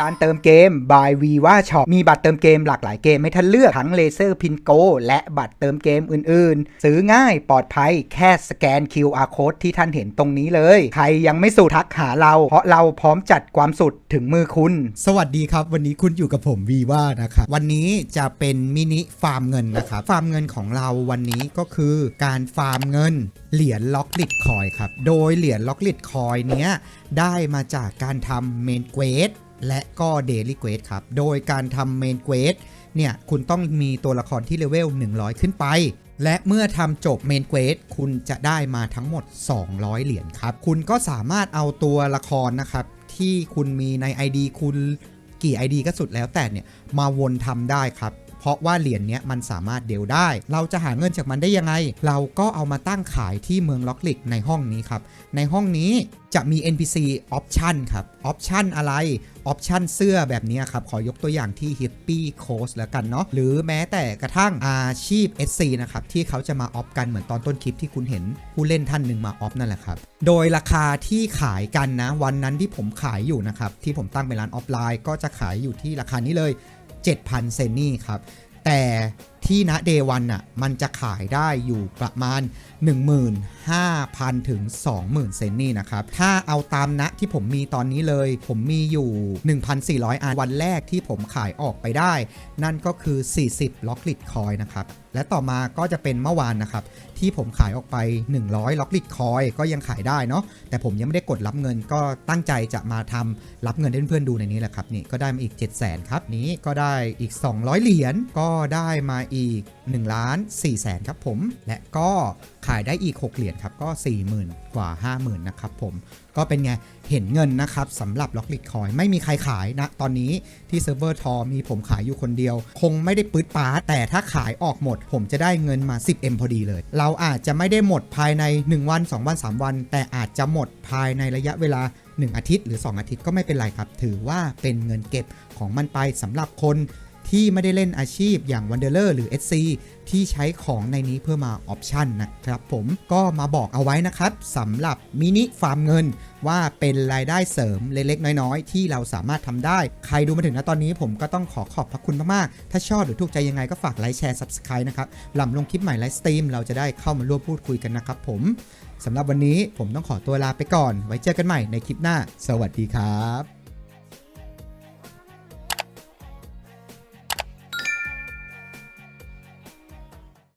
การเติมเกม by Viva Shop มีบัตรเติมเกมหลากหลายเกมให้ท่านเลือก ทั้งเลเซอร์พินโกและบัตรเติมเกมอื่นๆ ซื้อง่ายปลอดภัยแค่สแกน QR code ที่ท่านเห็นตรงนี้เลย ใครยังไม่สุดทักหาเรา เพราะเราพร้อมจัดความสุดถึงมือคุณ สวัสดีครับ วันนี้คุณอยู่กับผมวีว่านะครับวันนี้จะเป็นมินิฟาร์มเงินนะครับฟาร์มเงินของเราวันนี้ก็คือการฟาร์มเงินเหรียญล็อกลิดคอยครับ โดยเหรียญล็อกลิดคอยเนี้ยได้มาจากการทำเมนเกวส และก็เดลิเกวสครับ โดยการทำเมนเกวสเนี่ยคุณต้องมีตัวละครที่เลเวล 100 ขึ้นไป และเมื่อทำจบเมนเควสคุณจะได้มาทั้งหมด 200 เหรียญครับ คุณก็สามารถเอาตัวละครนะครับ ที่คุณมีใน ID คุณกี่ ID ก็สุดแล้วแต่เนี่ยมาวนทำได้ครับ เพราะว่าเหรียญเนี้ยมันสามารถเดลได้ เราจะหาเงินจากมันได้ยังไง เราก็เอามาตั้งขายที่เมืองล็อกลิกในห้องนี้ครับ ในห้องนี้จะมี NPC Option ครับ Option อะไร Option เสื้อแบบนี้ครับ ขอยกตัวอย่างที่ Hippie Coast แล้วกันเนาะ หรือแม้แต่กระทั่งอาชีพ SC นะครับ ที่เขาจะมาออฟกันเหมือนตอนต้นคลิปที่คุณเห็นผู้เล่นท่านหนึ่งมาออฟนั่นแหละครับ โดยราคาที่ขายกันนะ วันนั้นที่ผมขายอยู่นะครับ ที่ผมตั้งเป็นร้านออฟไลน์ ก็จะขายอยู่ที่ราคานี้เลย 7,000 เซนนี่ครับ แต่ ที่ณเดวันอะมันจะขายได้อยู่ประมาณ 15,000 ถึง 20,000 เซนนี่นะครับ ถ้าเอาตามณที่ผมมีตอนนี้เลย ผมมีอยู่ 1,400 อันวันแรกที่ผมขายออกไปได้ นั่นก็คือ 40 ล็อกลิดคอยนะครับ และต่อมาก็จะเป็นเมื่อวานนะครับ ที่ผมขายออกไป 100 ล็อกลิดคอยก็ยังขายได้เนาะแต่ผมยังไม่ได้กดรับเงินก็ตั้งใจจะมาทำรับเงินให้เพื่อนๆดูในนี้แหละครับนี่ก็ได้มาอีก 7 0 0 0 0 0ครับนี้ก็ได้อีก 200 เหรียญก็ได้มาอีก1ล้าน4แสนครับผม และก็ขายได้อีก 6 เหรียญครับก็ 40,000 กว่า 50,000 นะครับผม ก็เป็นไง เห็นเงินนะครับสำหรับล็อกลิดคอยไม่มีใครขายนะ ตอนนี้ที่เซิร์ฟเวอร์ทอมีผมขายอยู่คนเดียว คงไม่ได้ปื๊ดปาร์แต่ถ้าขายออกหมด ผมจะได้เงินมา 10M พอดีเลย เราอาจจะไม่ได้หมดภายใน 1 วัน 2 วัน 3 วัน แต่อาจจะหมดภายในระยะเวลา 1 อาทิตย์หรือ 2 อาทิตย์ก็ไม่เป็นไรครับ ถือว่าเป็นเงินเก็บของมันไปสำหรับคน ที่ไม่ได้เล่นอาชีพอย่าง Wanderer หรือ SC ที่ใช้ของในนี้เพื่อมาออปชันนะครับผมก็มาบอกเอาไว้นะครับสำหรับมินิฟาร์มเงิน ว่าเป็นรายได้เสริมเล็กๆ น้อยๆ ที่เราสามารถทำได้ ใครดูมาถึงณตอนนี้ผมก็ต้องขอขอบพระคุณมากๆ ถ้าชอบหรือถูกใจยังไงก็ฝากไลค์แชร์ Subscribe นะครับหลังลงคลิปใหม่ไลฟ์สตรีมเราจะได้เข้ามาร่วมพูดคุยกันนะครับผมสำหรับวันนี้ผมต้องขอตัวลาไปก่อน ไว้เจอกันใหม่ในคลิปหน้า สวัสดีครับ